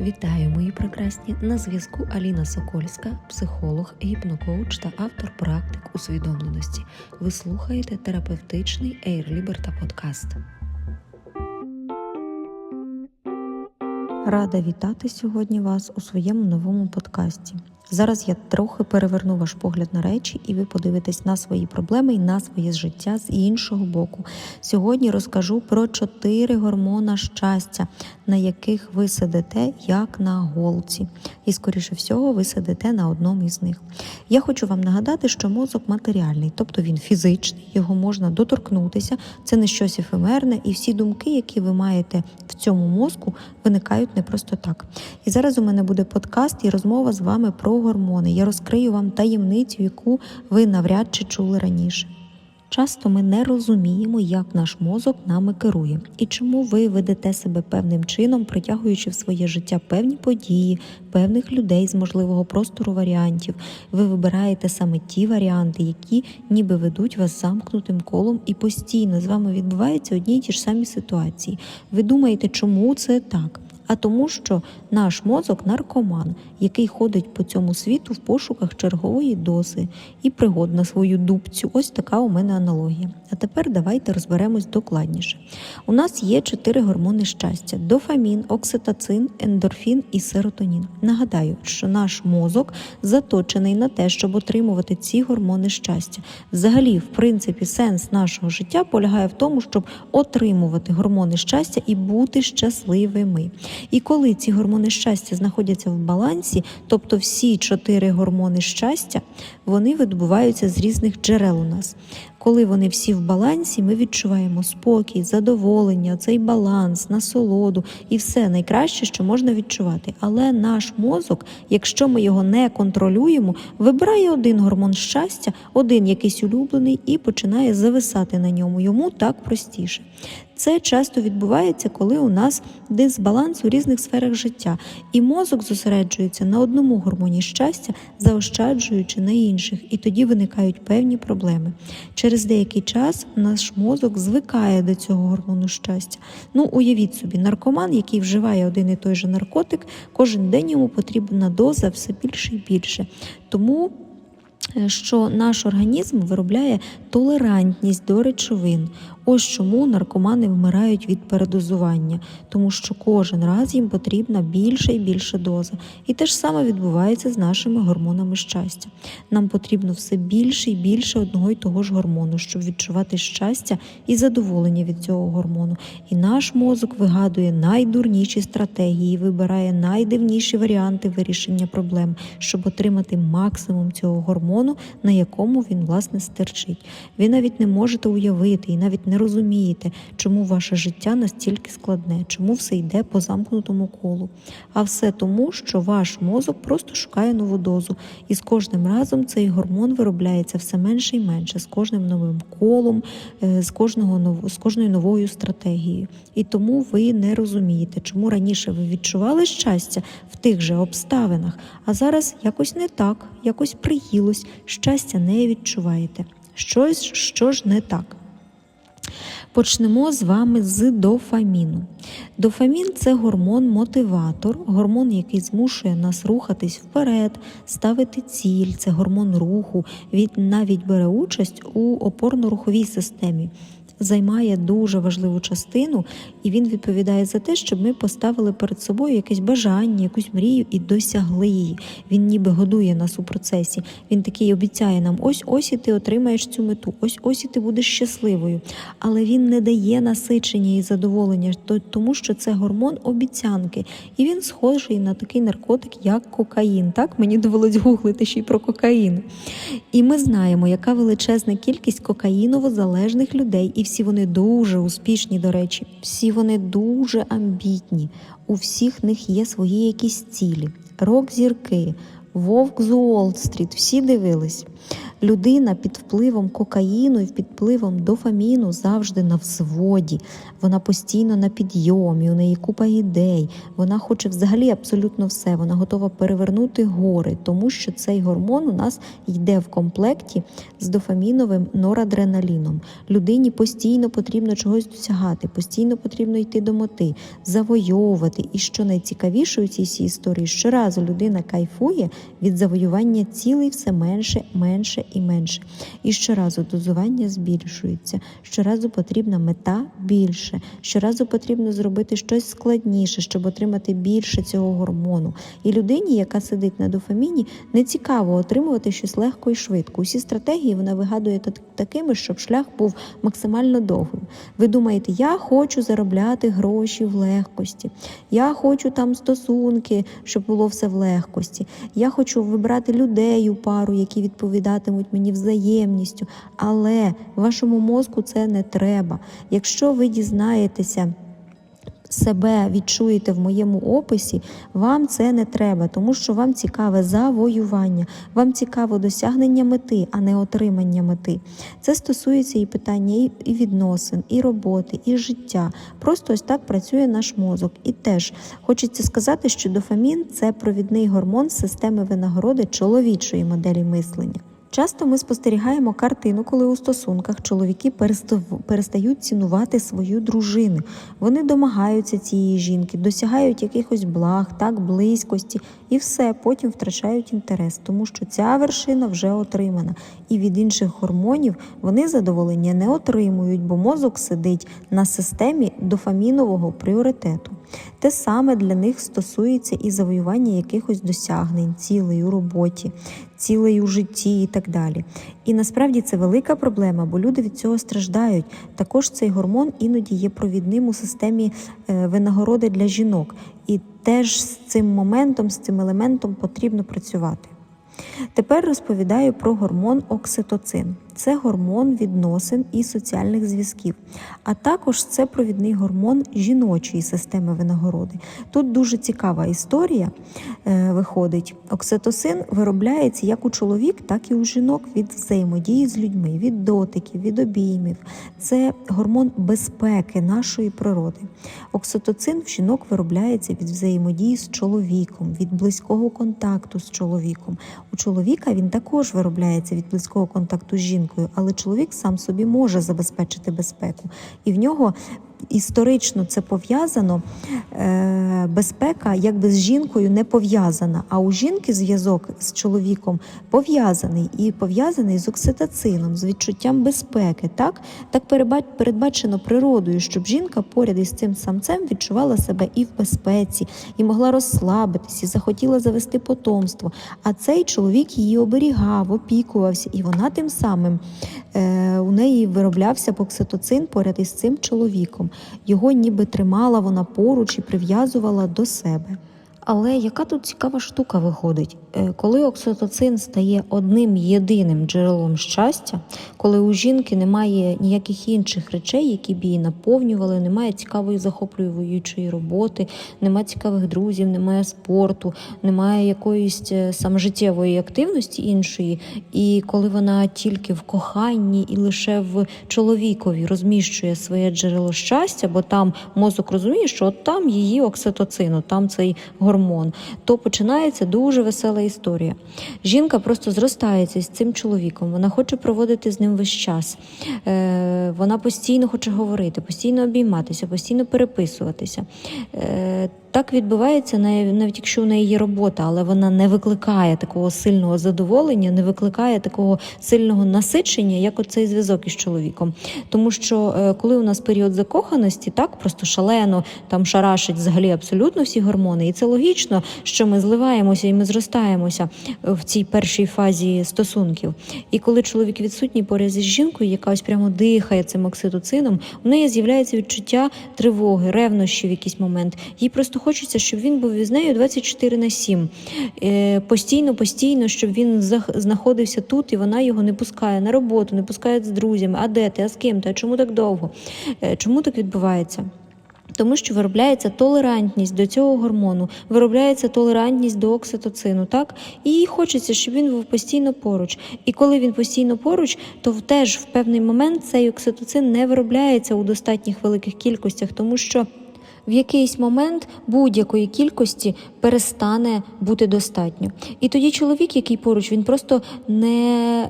Вітаю, мої прекрасні! На зв'язку Аліна Сокольська, психолог, гіпнокоуч та автор практик усвідомленості. Ви слухаєте терапевтичний Air Liberta подкаст. Рада вітати сьогодні вас у своєму новому подкасті. Зараз я трохи переверну ваш погляд на речі, і ви подивитесь на свої проблеми і на своє життя з іншого боку. Сьогодні розкажу про чотири гормона щастя, на яких ви сидите як на голці. І, скоріше всього, ви сидите на одному із них. Я хочу вам нагадати, що мозок матеріальний, тобто він фізичний, його можна доторкнутися, це не щось ефемерне, і всі думки, які ви маєте в цьому мозку, виникають не просто так. І зараз у мене буде подкаст і розмова з вами про гормони. Я розкрию вам таємницю, яку ви навряд чи чули раніше. Часто ми не розуміємо, як наш мозок нами керує, і чому ви ведете себе певним чином, притягуючи в своє життя певні події, певних людей з можливого простору варіантів. Ви вибираєте саме ті варіанти, які ніби ведуть вас замкнутим колом, і постійно з вами відбуваються одні й ті ж самі ситуації. Ви думаєте, чому це так? А тому, що наш мозок наркоман, який ходить по цьому світу в пошуках чергової дози і пригод на свою дубцю. Ось така у мене аналогія. А тепер давайте розберемось докладніше. У нас є чотири гормони щастя: дофамін, окситоцин, ендорфін і серотонін. Нагадаю, що наш мозок заточений на те, щоб отримувати ці гормони щастя. Взагалі, в принципі, сенс нашого життя полягає в тому, щоб отримувати гормони щастя і бути щасливими. І коли ці гормони щастя знаходяться в балансі, тобто всі чотири гормони щастя, вони відбуваються з різних джерел у нас. Коли вони всі в балансі, ми відчуваємо спокій, задоволення, цей баланс, насолоду і все найкраще, що можна відчувати. Але наш мозок, якщо ми його не контролюємо, вибирає один гормон щастя, один якийсь улюблений, і починає зависати на ньому. Йому так простіше. Це часто відбувається, коли у нас дисбаланс у різних сферах життя, і мозок зосереджується на одному гормоні щастя, заощаджуючи на інших, і тоді виникають певні проблеми. Через деякий час наш мозок звикає до цього гормону щастя. Ну, уявіть собі, наркоман, який вживає один і той же наркотик, кожен день йому потрібна доза все більше і більше. Тому е, що наш організм виробляє толерантність до речовин. Ось чому наркомани вмирають від передозування, тому що кожен раз їм потрібна більша і більша доза. І те ж саме відбувається з нашими гормонами щастя. Нам потрібно все більше і більше одного й того ж гормону, щоб відчувати щастя і задоволення від цього гормону. І наш мозок вигадує найдурніші стратегії, вибирає найдивніші варіанти вирішення проблем, щоб отримати максимум цього гормону, на якому він власне стерчить. Ви навіть не можете уявити і навіть не не розумієте, чому ваше життя настільки складне, чому все йде по замкнутому колу. А все тому, що ваш мозок просто шукає нову дозу, і з кожним разом цей гормон виробляється все менше і менше, з кожним новим колом, е, з кожного з кожною новою стратегією. І тому ви не розумієте, чому раніше ви відчували щастя в тих же обставинах, а зараз якось не так, якось приїлось, щастя не відчуваєте. Щось що ж не так. Почнемо з вами з дофаміну. Дофамін це гормон-мотиватор, гормон, який змушує нас рухатись вперед, ставити ціль, це гормон руху. Він навіть бере участь у опорно-руховій системі займає дуже важливу частину, і він відповідає за те, щоб ми поставили перед собою якесь бажання, якусь мрію і досягли її. Він ніби годує нас у процесі. Він такий обіцяє нам: ось ось і ти отримаєш цю мету, ось ось і ти будеш щасливою. Але він не дає насичення і задоволення, тому що це гормон обіцянки, і він схожий на такий наркотик, як кокаїн. Так мені довелось гуглити ще й про кокаїн. І ми знаємо, яка величезна кількість кокаїново залежних людей. І всі вони дуже успішні, до речі, всі вони дуже амбітні. У всіх них є свої якісь цілі, рок-зірки, Вовк з Уолл-стріт, всі дивились. Людина під впливом кокаїну і під впливом дофаміну завжди на взводі. Вона постійно на підйомі, у неї купа ідей. Вона хоче взагалі абсолютно все. Вона готова перевернути гори, тому що цей гормон у нас йде в комплекті з дофаміновим норадреналіном. Людині постійно потрібно чогось досягати, постійно потрібно йти до мети, завойовувати. І що найцікавіше у цій всій історії, щоразу людина кайфує від завоювання цілей все менше, менше і менше. І щоразу дозування збільшується, щоразу потрібна мета більше, щоразу потрібно зробити щось складніше, щоб отримати більше цього гормону. І людині, яка сидить на дофаміні, не цікаво отримувати щось легко і швидко. Усі стратегії вона вигадує такими, щоб шлях був максимально довгим. Ви думаєте, я хочу заробляти гроші в легкості, я хочу там стосунки, щоб було все в легкості. Я хочу вибрати людей у пару, які відповідатимуть мені взаємністю. Але вашому мозку це не треба. Якщо ви дізнаєтеся. Себе відчуєте в моєму описі, вам це не треба, тому що вам цікаве завоювання, вам цікаво досягнення мети, а не отримання мети. Це стосується і питання і відносин, і роботи, і життя. Просто ось так працює наш мозок. І теж хочеться сказати, що дофамін це провідний гормон системи винагороди чоловічої моделі мислення. Часто ми спостерігаємо картину, коли у стосунках чоловіки перестають цінувати свою дружину. Вони домагаються цієї жінки, досягають якихось благ, так, близькості, і все, потім втрачають інтерес, тому що ця вершина вже отримана. І від інших гормонів вони задоволення не отримують, бо мозок сидить на системі дофамінового пріоритету. Те саме для них стосується і завоювання якихось досягнень, цілей у роботі, цілей у житті і так далі. І насправді це велика проблема, бо люди від цього страждають. Також цей гормон іноді є провідним у системі е, винагороди для жінок. І теж з цим моментом, з цим елементом потрібно працювати. Тепер розповідаю про гормон окситоцин. Це гормон відносин і соціальних зв'язків, а також це провідний гормон жіночої системи винагороди. Тут дуже цікава історія е, виходить. Окситоцин виробляється як у чоловік, так і у жінок від взаємодії з людьми, від дотиків, від обіймів. Це гормон безпеки нашої природи. Окситоцин в жінок виробляється від взаємодії з чоловіком, від близького контакту з чоловіком. У чоловіка він також виробляється від близького контакту з жінкою, але чоловік сам собі може забезпечити безпеку. І в нього історично це пов'язано. Е, безпека якби з жінкою не пов'язана. А у жінки зв'язок з чоловіком пов'язаний і пов'язаний з окситоцином, з відчуттям безпеки. Так, так передбачено природою, щоб жінка поряд із цим самцем відчувала себе і в безпеці, і могла розслабитись, і захотіла завести потомство. А цей чоловік її оберігав, опікувався, і вона тим самим е, у неї вироблявся окситоцин поряд із цим чоловіком. Його ніби тримала вона поруч і прив'язувала до себе. Але яка тут цікава штука виходить? Е, Коли окситоцин стає одним єдиним джерелом щастя, коли у жінки немає ніяких інших речей, які б її наповнювали, немає цікавої захоплюючої роботи, немає цікавих друзів, немає спорту, немає якоїсь е, саможиттєвої активності іншої, і коли вона тільки в коханні і лише в чоловікові розміщує своє джерело щастя, бо там мозок розуміє, що от там її окситоцин, от там цей гормон, то починається дуже весела історія. Жінка просто зростається з цим чоловіком, вона хоче проводити з ним весь час. Е, вона постійно хоче говорити, постійно обійматися, постійно переписуватися. Е, так відбувається нав- навіть якщо в неї є робота, але вона не викликає такого сильного задоволення, не викликає такого сильного насичення, як оцей зв'язок із чоловіком. Тому що е, коли у нас період закоханості, так просто шалено там шарашить взагалі абсолютно всі гормони, і це логічно, що ми зливаємося і ми зростаємося в цій першій фазі стосунків. І коли чоловік відсутній поряд із жінкою, яка ось прямо дихає цим окситоцином, у неї з'являється відчуття тривоги, ревнощі в якийсь момент. Їй просто хочеться, щоб він був із нею 24 на 7. Е, Постійно, постійно, щоб він знаходився тут, і вона його не пускає на роботу, не пускає з друзями. А де ти? А з ким ти? А чому так довго? Е, Чому так відбувається? Тому що виробляється толерантність до цього гормону, виробляється толерантність до окситоцину, так? І їй хочеться, щоб він був постійно поруч. І коли він постійно поруч, то теж в певний момент цей окситоцин не виробляється у достатніх великих кількостях, тому що в якийсь момент будь-якої кількості перестане бути достатньо. І тоді чоловік, який поруч, він просто не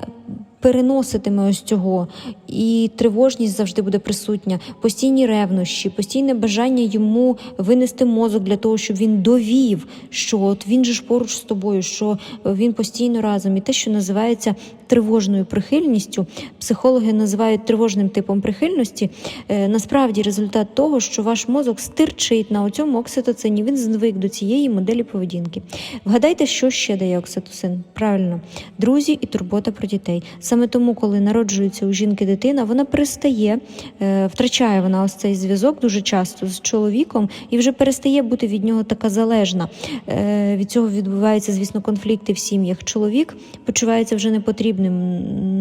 переноситиме ось цього, і тривожність завжди буде присутня, постійні ревнощі, постійне бажання йому винести мозок для того, щоб він довів, що от він же ж поруч з тобою, що він постійно разом. І те, що називається тривожною прихильністю, психологи називають тривожним типом прихильності. е, Насправді результат того, що ваш мозок стирчить на цьому окситоцині, він звик до цієї моделі поведінки. Вгадайте, що ще дає окситоцин? Правильно, друзі і турбота про дітей. Саме тому, коли народжується у жінки дитина, вона перестає, е, втрачає вона ось цей зв'язок дуже часто з чоловіком і вже перестає бути від нього така залежна. Е, Від цього відбуваються, звісно, конфлікти в сім'ях. Чоловік почувається вже непотрібним,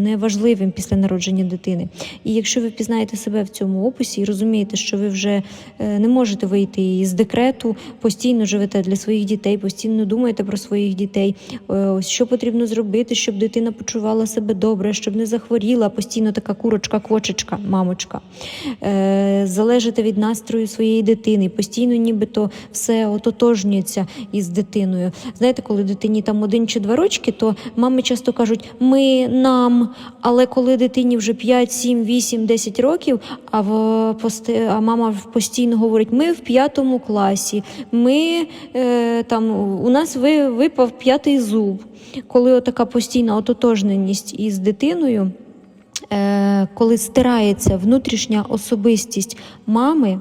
неважливим після народження дитини. І якщо ви впізнаєте себе в цьому описі і розумієте, що ви вже е, не можете вийти із декрету, постійно живете для своїх дітей, постійно думаєте про своїх дітей, ось що потрібно зробити, щоб дитина почувала себе добре, щоб не захворіла, постійно така курочка, квочечка, мамочка. Е, Залежите від настрою своєї дитини, постійно нібито все ототожнюється із дитиною. Знаєте, коли дитині там один чи два рочки, то мами часто кажуть ми, нам. Але коли дитині вже 5, 7, 8, 10 років, а в а мама постійно говорить: ми в п'ятому класі, ми е, там у нас ви, випав п'ятий зуб. Коли отака постійна ототожненість із дитиною. Е, коли стирається внутрішня особистість мами,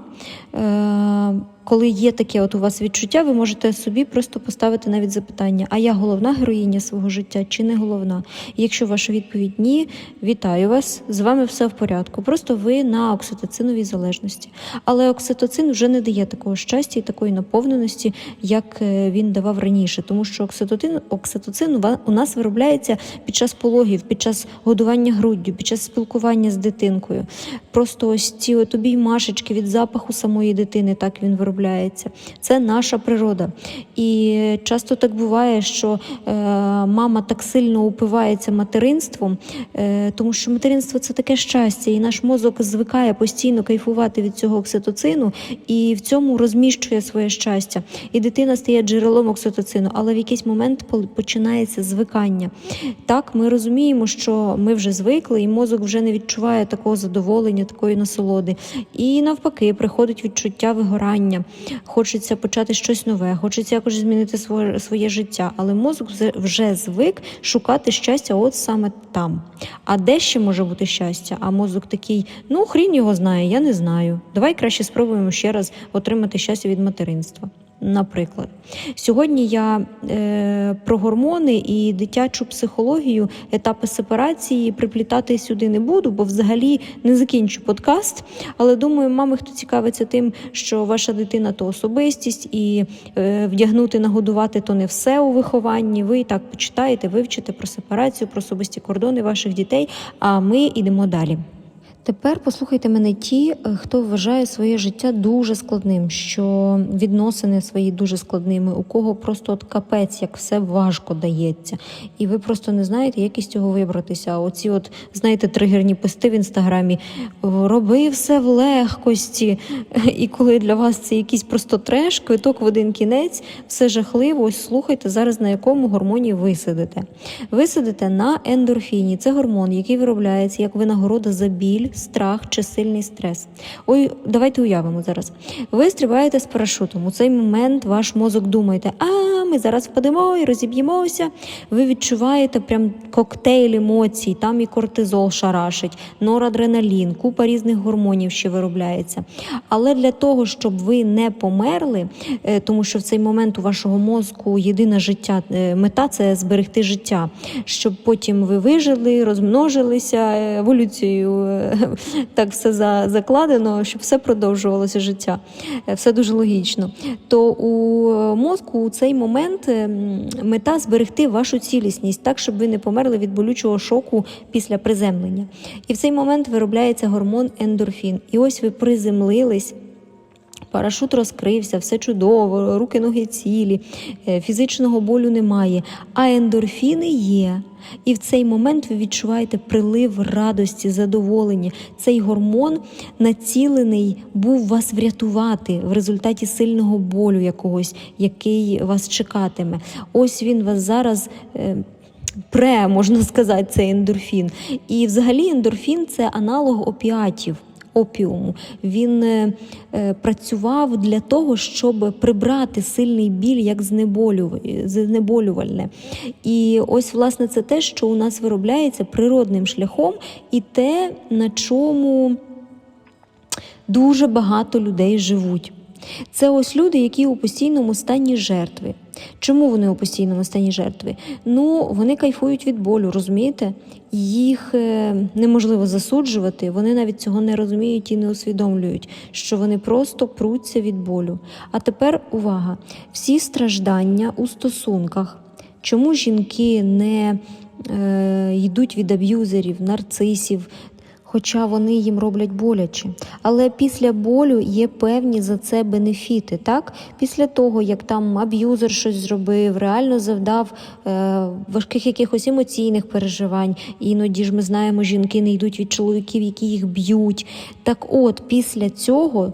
е, коли є таке от у вас відчуття, ви можете собі просто поставити навіть запитання: а я головна героїня свого життя чи не головна? І якщо ваша відповідь ні, вітаю вас, з вами все в порядку. Просто ви на окситоциновій залежності. Але окситоцин вже не дає такого щастя і такої наповненості, як е, він давав раніше, тому що окситоцин, окситоцин у нас виробляється під час пологів, під час годування груддю, під час спілкування з дитинкою. Просто ось ці от обіймашечки від запаху самої дитини, так він виробляється. Це наша природа. І часто так буває, що е, мама так сильно упивається материнством, е, тому що материнство це таке щастя, і наш мозок звикає постійно кайфувати від цього окситоцину і в цьому розміщує своє щастя. І дитина стає джерелом окситоцину, але в якийсь момент починається звикання. Так, ми розуміємо, що ми вже звикли, і мозок вже не відчуває такого задоволення, такої насолоди. І навпаки, приходить відчуття вигорання. Хочеться почати щось нове, хочеться якось змінити своє, своє життя, але мозок вже- звик шукати щастя от саме там. А де ще може бути щастя? А мозок такий: ну хрін його знає, я не знаю. Давай краще спробуємо ще раз отримати щастя від материнства. Наприклад, сьогодні я е, про гормони і дитячу психологію, етапи сепарації приплітати сюди не буду, бо взагалі не закінчу подкаст. Але думаю, мами, хто цікавиться тим, що ваша дитина то особистість, і е, вдягнути, нагодувати то не все у вихованні. Ви і так почитаєте, вивчите про сепарацію, про особисті кордони ваших дітей. А ми йдемо далі. Тепер послухайте мене ті, е, хто вважає своє життя дуже складним, що відносини свої дуже складними, у кого просто от капець, як все важко дається, і ви просто не знаєте, як із цього вибратися. Оці, от знаєте, тригерні пости в інстаграмі роби все в легкості. І коли для вас це якийсь просто треш, квиток в один кінець, все жахливо. Ось слухайте зараз, на якому гормоні ви сидите. Ви сидите на ендорфіні. Це гормон, який виробляється як винагорода за біль, страх чи сильний стрес. Ой, давайте уявимо зараз. Ви стрибаєте з парашутом. У цей момент ваш мозок думаєте, а ми зараз впадемо і розіб'ємося. Ви відчуваєте прям коктейль емоцій, там і кортизол шарашить, норадреналін, купа різних гормонів ще виробляється. Але для того, щоб ви не померли, е, тому що в цей момент у вашого мозку єдина життя, е, мета це зберегти життя, щоб потім ви вижили, розмножилися е, еволюцією. Так все закладено, щоб все продовжувалося життя. Е, Все дуже логічно. То у е, мозку у цей момент е, мета зберегти вашу цілісність, так щоб ви не померли від болючого шоку після приземлення. І в цей момент виробляється гормон ендорфін. І ось ви приземлились. Парашут розкрився, все чудово, руки, ноги цілі, е, фізичного болю немає, а ендорфіни є. І в цей момент ви відчуваєте прилив радості, задоволення. Цей гормон націлений був вас врятувати в результаті сильного болю якогось, який вас чекатиме. Ось він вас зараз. е, Пре, можна сказати, цей ендорфін. І взагалі ендорфін це аналог опіатів. Опіуму він е, е, працював для того, щоб прибрати сильний біль як знеболювальне. І ось, власне, це те, що у нас виробляється природним шляхом, і те, на чому дуже багато людей живуть. Це ось люди, які у постійному стані жертви. Чому вони у постійному стані жертви? Ну, вони кайфують від болю, розумієте? Їх е, неможливо засуджувати, вони навіть цього не розуміють і не усвідомлюють, що вони просто пруться від болю. А тепер увага: всі страждання у стосунках. Чому жінки не е, йдуть від аб'юзерів, нарцисів, хоча вони їм роблять боляче. Але після болю є певні за це бенефіти. Так, після того як там аб'юзер щось зробив, реально завдав е, важких якихось емоційних переживань. Іноді ж ми знаємо, жінки не йдуть від чоловіків, які їх б'ють. Так, от після цього.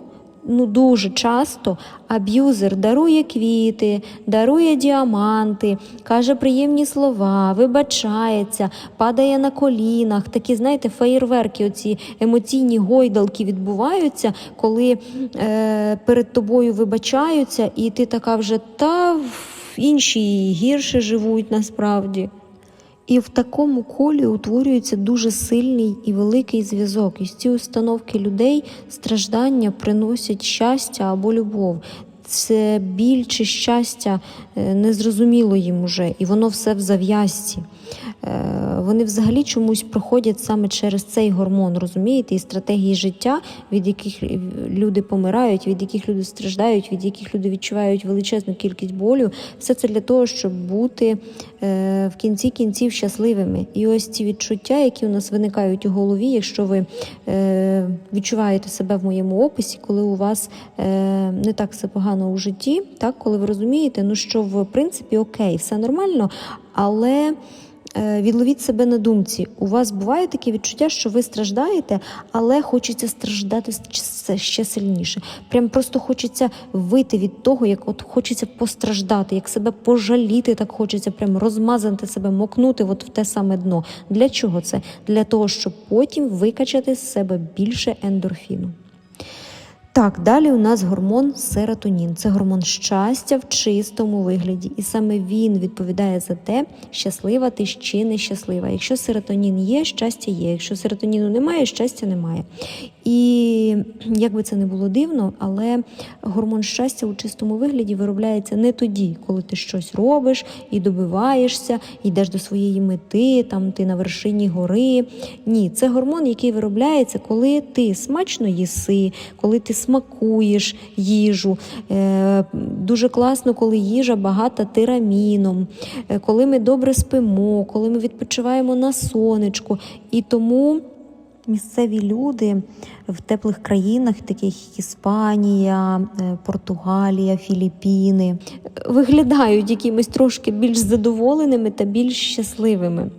Ну, дуже часто аб'юзер дарує квіти, дарує діаманти, каже приємні слова, вибачається, падає на колінах. Такі, знаєте, феєрверки, оці емоційні гойдалки відбуваються, коли е, перед тобою вибачаються, і ти така вже та інші гірше живуть насправді. І в такому колі утворюється дуже сильний і великий зв'язок. І з ці установки людей страждання приносять щастя або любов. Це біль чи щастя е, незрозуміло їм уже, і воно все в зав'язці. Е, Вони взагалі чомусь проходять саме через цей гормон, розумієте, і стратегії життя, від яких люди помирають, від яких люди страждають, від яких люди відчувають величезну кількість болю. Все це для того, щоб бути е, в кінці кінців щасливими. І ось ці відчуття, які у нас виникають у голові, якщо ви е, відчуваєте себе в моєму описі, коли у вас не так все погано у житті, так коли ви розумієте, ну що в принципі окей, все нормально, але. Е, Відловіть себе на думці. У вас буває таке відчуття, що ви страждаєте, але хочеться страждати ще сильніше. Прям просто хочеться вийти від того, як от хочеться постраждати, як себе пожаліти, так хочеться прям розмазати себе, мокнути от в те саме дно. Для чого це? Для того, щоб потім викачати з себе більше ендорфіну. Так, далі у нас гормон серотонін. Це гормон щастя в чистому вигляді. І саме він відповідає за те, щаслива ти чи нещаслива. Якщо серотонін є, щастя є. Якщо серотоніну немає, щастя немає. І як би це не було дивно, але гормон щастя у чистому вигляді виробляється не тоді, коли ти щось робиш і добиваєшся, йдеш до своєї мети, там ти на вершині гори. Ні, це гормон, який виробляється, коли ти смачно їси, коли ти смакуєш їжу. Е, Дуже класно, коли їжа багата тираміном, е, коли ми добре спимо, коли ми відпочиваємо на сонечку. І тому місцеві люди в теплих країнах, таких як Іспанія, е, Португалія, Філіппіни, е, виглядають якимись трошки більш задоволеними та більш щасливими.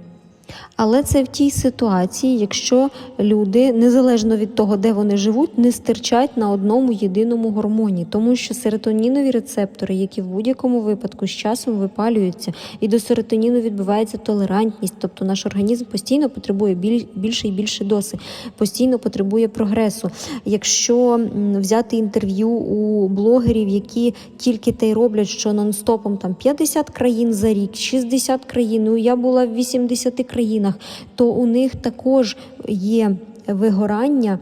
Але це в тій ситуації, якщо люди, незалежно від того, де вони живуть, не стирчать на одному єдиному гормоні, тому що серотонінові рецептори, які в будь-якому випадку з часом випалюються, і до серотоніну відбувається толерантність, тобто наш організм постійно потребує біль- більше і більше доси, постійно потребує прогресу. Якщо взяти інтерв'ю у блогерів, які тільки те й роблять, що нон-стопом там 50 країн за рік, 60 країн, ну я була в 80 країнах, то у них також є вигорання.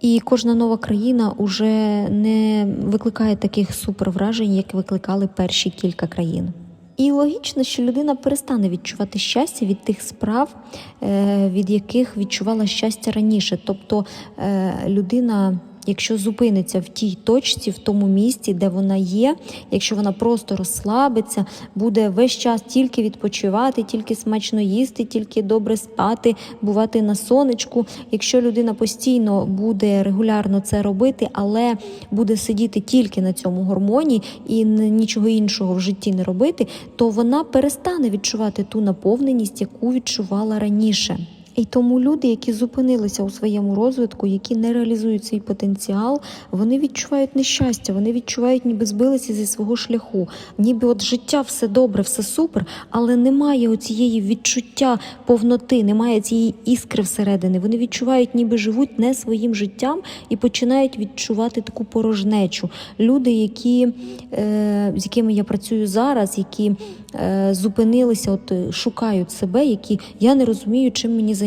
І кожна нова країна вже не викликає таких супервражень, як викликали перші кілька країн. І логічно, що людина перестане відчувати щастя від тих справ, е, від яких відчувала щастя раніше. Тобто е, людина якщо зупиниться в тій точці, в тому місці, де вона є, якщо вона просто розслабиться, буде весь час тільки відпочивати, тільки смачно їсти, тільки добре спати, бувати на сонечку. Якщо людина постійно буде регулярно це робити, але буде сидіти тільки на цьому гормоні і нічого іншого в житті не робити, то вона перестане відчувати ту наповненість, яку відчувала раніше. І тому люди, які зупинилися у своєму розвитку, які не реалізують свій потенціал, вони відчувають нещастя, вони відчувають, ніби збилися зі свого шляху, ніби от життя все добре, все супер, але немає оцієї відчуття повноти, немає цієї іскри всередини. Вони відчувають, ніби живуть не своїм життям і починають відчувати таку порожнечу. Люди, які, е, з якими я працюю зараз, які е, зупинилися, от шукають себе, які я не розумію, чим мені займатися,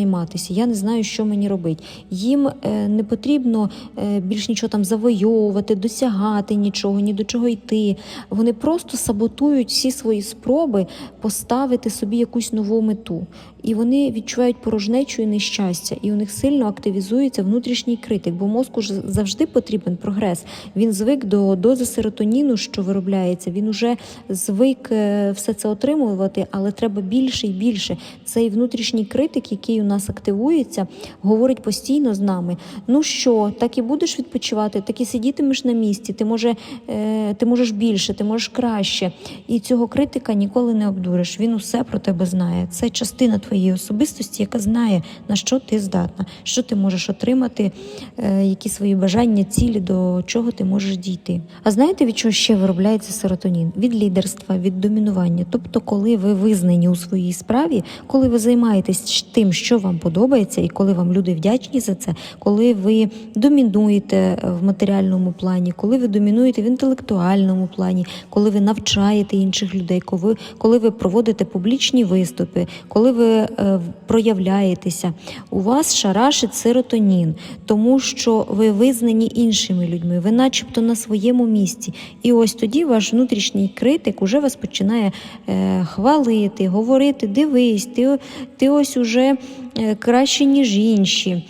я не знаю, що мені робити. Їм е, не потрібно е, більш нічого там завойовувати, досягати нічого, ні до чого йти. Вони просто саботують всі свої спроби поставити собі якусь нову мету. І вони відчувають порожнечу і нещастя, і у них сильно активізується внутрішній критик, бо мозку ж завжди потрібен прогрес. Він звик до дози серотоніну, що виробляється. Він уже звик е, все це отримувати, але треба більше і більше. Цей внутрішній критик, який у нас активується, говорить постійно з нами: ну що, так і будеш відпочивати, так і сидітимеш на місці. Ти може, е, ти можеш більше, ти можеш краще. І цього критика ніколи не обдуриш. Він усе про тебе знає. Це частина твоєї особистості, яка знає на що ти здатна, що ти можеш отримати, е, які свої бажання, цілі, до чого ти можеш дійти. А знаєте, від чого ще виробляється серотонін? Від лідерства, від домінування. Тобто, коли ви визнані у своїй справі, коли ви займаєтесь тим, що вам подобається, і коли вам люди вдячні за це, коли ви домінуєте в матеріальному плані, коли ви домінуєте в інтелектуальному плані, коли ви навчаєте інших людей, коли ви проводите публічні виступи, коли ви е, проявляєтеся, у вас шарашить серотонін, тому що ви визнані іншими людьми, ви начебто на своєму місці. І ось тоді ваш внутрішній критик уже вас починає е, хвалити, говорити: дивись, ти, ти ось уже е, краще, ніж інші,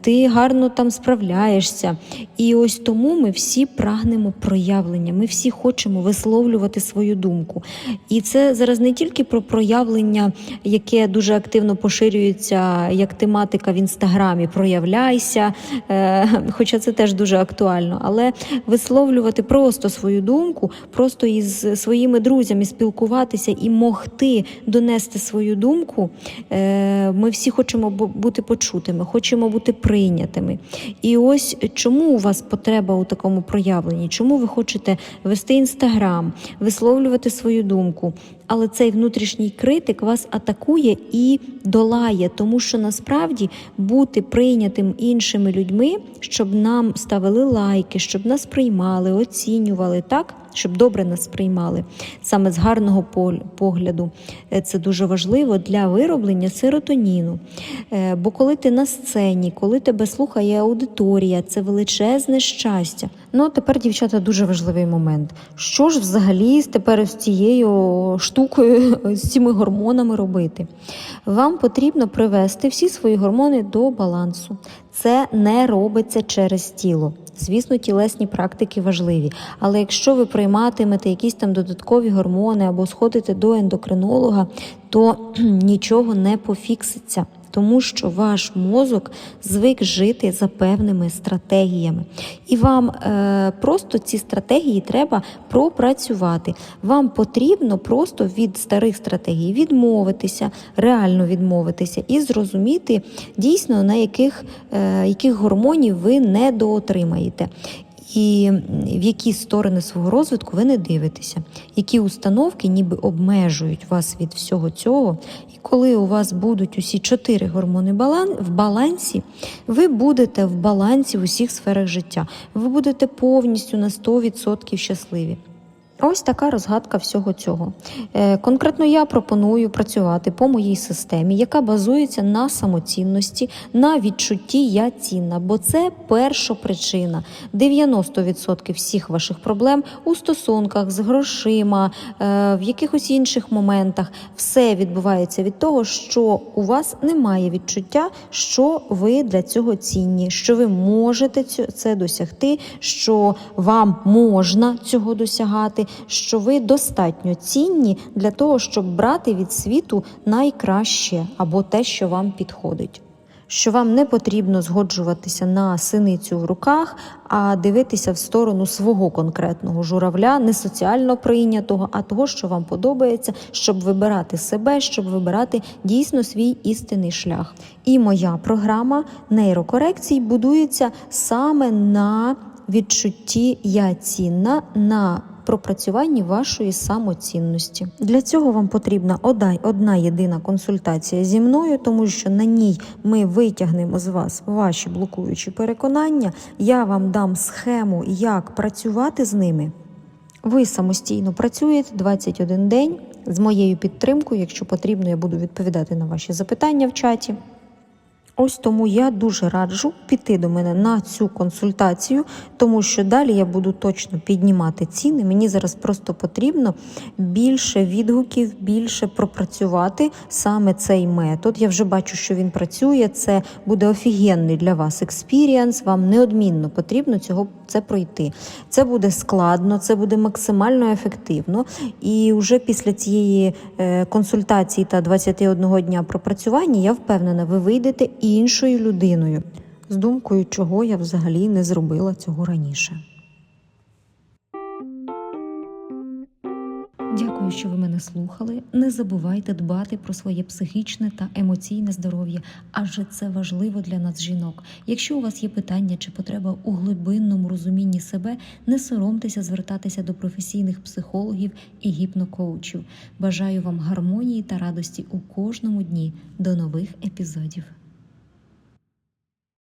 ти гарно там справляєшся. І ось тому ми всі прагнемо проявлення, ми всі хочемо висловлювати свою думку. І це зараз не тільки про проявлення, яке дуже активно поширюється як тематика в інстаграмі проявляйся, е, хоча це теж дуже актуально, але висловлювати просто свою думку, просто із своїми друзями спілкуватися і могти донести свою думку. Е, Ми всі хочемо бути почутими, хочемо бути прийнятими. І ось чому у вас потреба у такому проявленні? Чому ви хочете вести інстаграм, висловлювати свою думку? Але цей внутрішній критик вас атакує і долає, тому що насправді бути прийнятим іншими людьми, щоб нам ставили лайки, щоб нас приймали, оцінювали, так? Щоб добре нас приймали саме з гарного погляду. Е, Це дуже важливо для вироблення серотоніну. Е, Бо коли ти на сцені, коли тебе слухає аудиторія, це величезне щастя. Ну а тепер, дівчата, дуже важливий момент. Що ж взагалі з тепер з цією штукою, з цими гормонами робити? Вам потрібно привести всі свої гормони до балансу. Це не робиться через тіло. Звісно, тілесні практики важливі, але якщо ви прийматимете якісь там додаткові гормони або сходите до ендокринолога, то нічого не пофікситься. Тому що ваш мозок звик жити за певними стратегіями, і вам е, просто ці стратегії треба пропрацювати. Вам потрібно просто від старих стратегій відмовитися, реально відмовитися і зрозуміти дійсно на яких, е, яких гормонів ви недоотримаєте. І в які сторони свого розвитку ви не дивитеся, які установки ніби обмежують вас від всього цього. І коли у вас будуть усі чотири гормони в балансі, ви будете в балансі в усіх сферах життя. Ви будете повністю на 100% щасливі. Ось така розгадка всього цього. Е, Конкретно я пропоную працювати по моїй системі, яка базується на самоцінності, на відчутті я цінна, бо це перша причина. 90% всіх ваших проблем у стосунках з грошима, е, в якихось інших моментах, все відбувається від того, що у вас немає відчуття, що ви для цього цінні, що ви можете це досягти, що вам можна цього досягати, що ви достатньо цінні для того, щоб брати від світу найкраще або те, що вам підходить. Що вам не потрібно згоджуватися на синицю в руках, а дивитися в сторону свого конкретного журавля, не соціально прийнятого, а того, що вам подобається, щоб вибирати себе, щоб вибирати дійсно свій істинний шлях. І моя програма нейрокорекцій будується саме на відчутті я цінна, на пропрацюванні вашої самоцінності. Для цього вам потрібна одна, єдина консультація зі мною, тому що на ній ми витягнемо з вас ваші блокуючі переконання. Я вам дам схему, як працювати з ними. Ви самостійно працюєте 21 день з моєю підтримкою. Якщо потрібно, я буду відповідати на ваші запитання в чаті. Ось тому я дуже раджу піти до мене на цю консультацію, тому що далі я буду точно піднімати ціни. Мені зараз просто потрібно більше відгуків, більше пропрацювати саме цей метод. Я вже бачу, що він працює. Це буде офігенний для вас експірієнс. Вам неодмінно потрібно цього це пройти. Це буде складно, це буде максимально ефективно. І вже після цієї е, консультації та 21 дня пропрацювання я впевнена, ви вийдете іншою людиною з думкою, чого я взагалі не зробила цього раніше. Дякую, що ви мене слухали. Не забувайте дбати про своє психічне та емоційне здоров'я, адже це важливо для нас, жінок. Якщо у вас є питання чи потреба у глибинному розумінні себе, не соромтеся звертатися до професійних психологів і гіпнокоучів. Бажаю вам гармонії та радості у кожному дні. До нових епізодів.